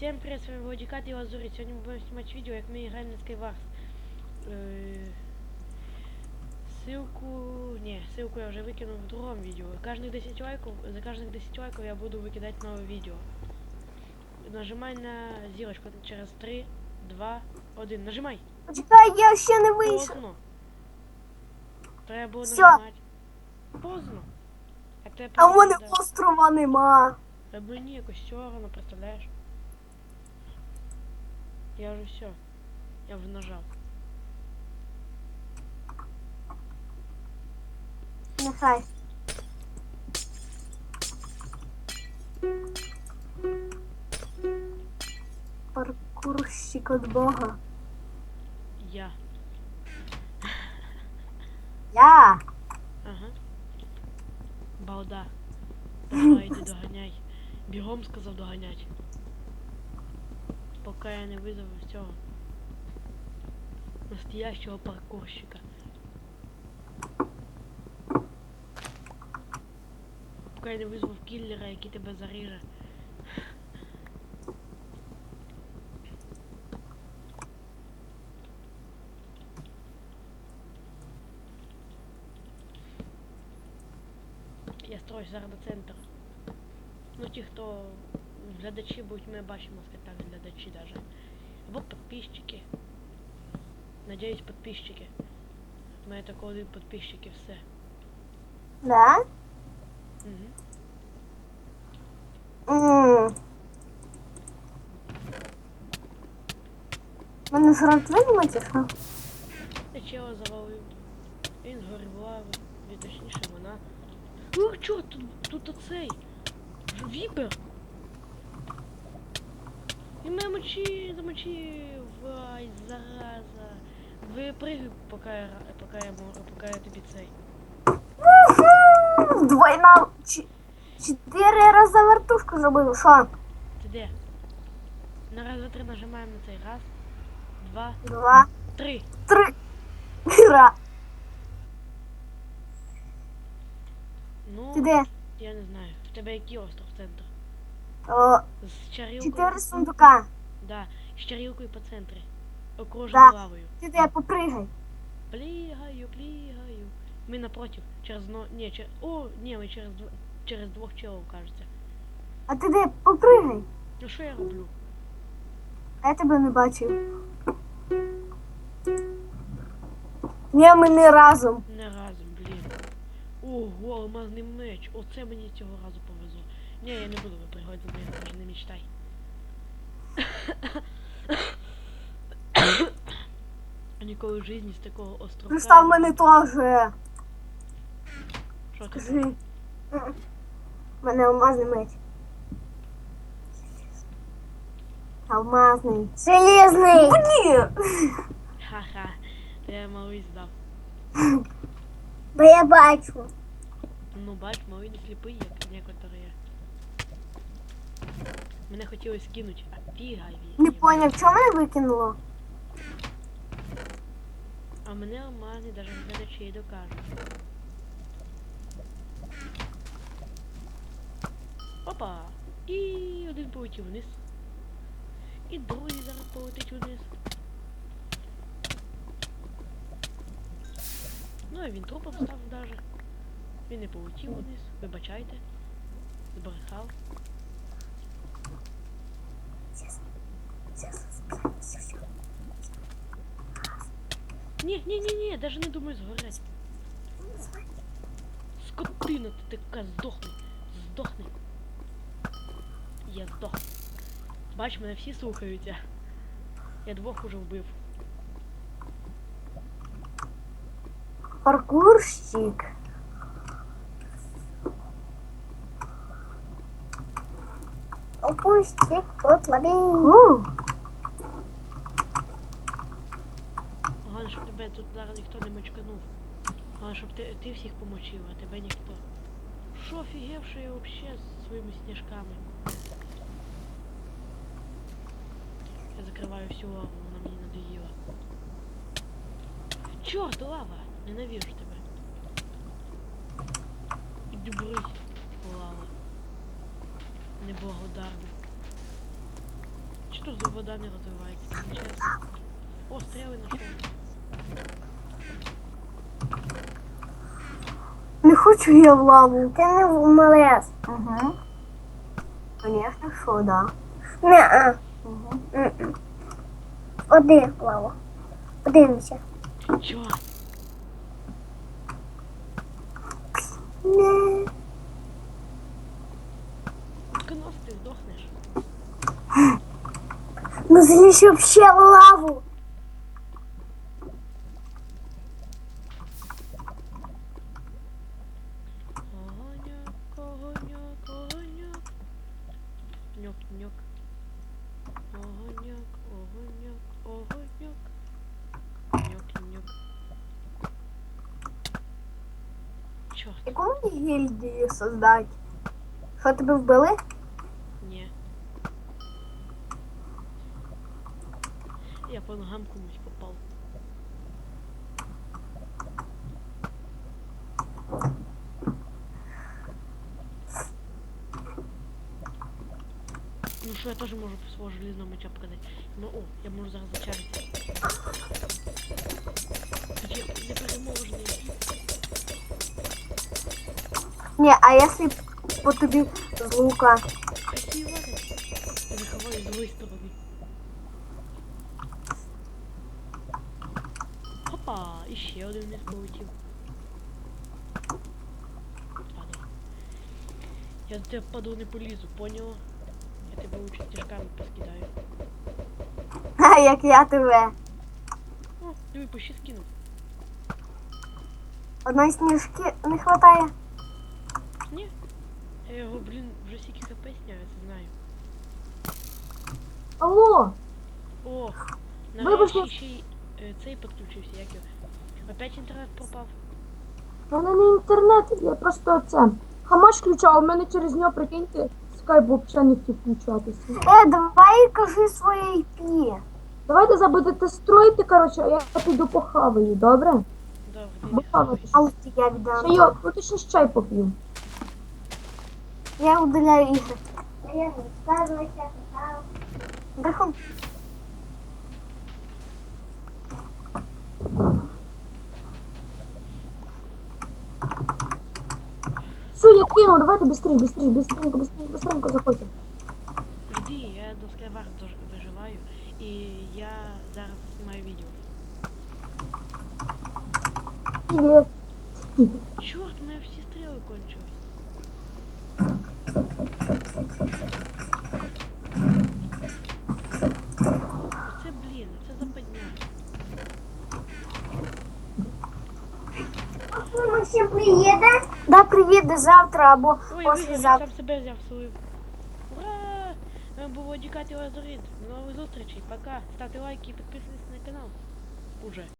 Всем привет, с вами Владикат и Лазури. Сегодня мы будем снимать видео, как мы играем на Skywars. Э, Ссылку... Не, ссылку я уже выкину в другом видео. Каждых 10 лайков, за каждых 10 лайков я буду выкидать новое видео. Нажимай на зірочку через 3, 2, 1. Нажимай! Почекай, я ще не вийшов. Поздно. Треба було Всьо. нажимати. Поздно. А, тебе А в мене просто- острова нема. А мені якось все равно, представляєш? Я вже все. Я вже нажав. Нехай. Паркурщик від Бога. Я. Я. Ага. Балда. Давай, йди доганяй. Бігом сказав доганять. Поки я не визову цього. Настоящего паркурщика. Поки я не визвав кіллера, який тебе заріже. Я строю зараз до центру. Ну ті, хто глядачі будуть, ми бачимо так глядачі даже. Або підписчики. Надіюсь, підписчики. У мене такого один підписчик все. Да? Угу. М. Мене зранку видимо, чи що? Я чого завалив. Він згорів і точніше вона. Ух, чо, тут, тут оцей. Віпер. І мене мочі, замочив. Ай, зараза. Випригуй, поки я, ра- поки я можу, поки я тобі цей. Уху! Двойна. Ч- Чотири рази вертушку зробив. Що? Ти де? На раз, два, три нажимаємо на цей. Раз, два, Два, три. три. Ра. Ну, Ти де? я не знаю. В тебе який остров центр? О, З чарілкою? чотири сундука. Да, з чарілкою по центрі. Да. Окруженою лавою. Ти де, попригай. Плігаю, плігаю. Ми напротив, через но... Ні, через... О, ні, ми через, дв... через двох челов, кажеться. А ти де, попригай. Ну що я роблю? А я тебе не бачив. Ні, ми не разом. Не разом, блін. Ого, алмазний меч. Оце мені цього разу повезло. Ні, я не буду випригати за мною, навіть не мечтай. Ніколи в житті з такого островка. Пристав мене теж. Що ти? Кажи. У мене алмазний меч. Алмазний. Железний. Блін. Ха-ха. Та я малий здав. Бо я бачу. Ну, бач, малий не сліпий, як некоторые. Мене хотіли скинуть, а фіга ві- Не поняв, чого мене викинуло? А мене алмазні даже глядачі і докажуть. Опа! І один полетів вниз. І другий зараз полетить вниз. Ну і він трупом став даже. Він не полетів вниз, вибачайте. Збрехав. Ні, ні, ні, ні, даже не думаю згорять. Скотина ти така, здохни. Здохни. Я здох. Бач, мене всі слухаються. Я двох уже вбив. Паркурщик. Опустик потлабин. Головне, щоб тебе тут зараз ніхто не мочканув. Головне, щоб ти, ти всіх помочив, а тебе ніхто. Що офігевший вообще з своїми сніжками? Я закриваю всю лаву, вона мені надоїла. Чорт, лава! Ненавижу тебе. Іди лава. Неблагодарна. Бачиш, тут вода не розвивається. О, стріли знайшов. Не хочу я в лаву. Ти не в малес. Угу. Конечно, що, да. Не-а. Угу. М-м. Один плава. Подивимося. Чо? Не. Конос ти здохнеш. Ну залізь вообще в лаву. Ньок, ньок. Огоняк, огоняк, огоняк. Ньок, ньок. Чорт, Яку мені гільдію создати? Що тебе вбили? ні. Я по ногам комусь попав. що, я теж можу свого желізного меча показати. Ну о, я можу зараз зачарити. Я непереможний. Ні, а якщо по тобі з лука? Красиво. Я заховаю з другої сторони. Опа, і ще один вниз полетів. Падай. Я до тебе паду не полізу, поняла? Я тебе лучше стежками поскидаю. А як я тебе. О, диви, пощі скинув. Одної сніжки не вистачає. Ні. Я його, блін, вже стільки хп сняв, я це знаю. Алло, О, Вибач, нарешті ще й е, цей підключився, як його. Опять інтернет пропав. в мене не інтернет, я просто це. Хамаш включав, у мене через нього, прикиньте, скайп взагалі не хотів включатися. Е, давай кажи своє IP. Давайте забудете строїти, коротше, а я піду похаваю, добре? Да, Похавати. А от я віддам. Чайок, ну ти ще чай поп'ю. Я удаляю ігри. Я не. Брехун. Все, я кинув, давайте быстрее, быстрее, быстренько, быстренько, быстренько заходьте. Жди, я до Skyward дож- виживаю, і я зараз знімаю відео. Привет. Чорт, у мене всі стріли кончились. Максим приїде. Да, приїде завтра або Ой, я післязавтра. сам себе взяв свою. Ура! Ми було Дікати Лазурит. До нових зустрічей. Пока. Ставте лайки і підписуйтесь на канал. Уже.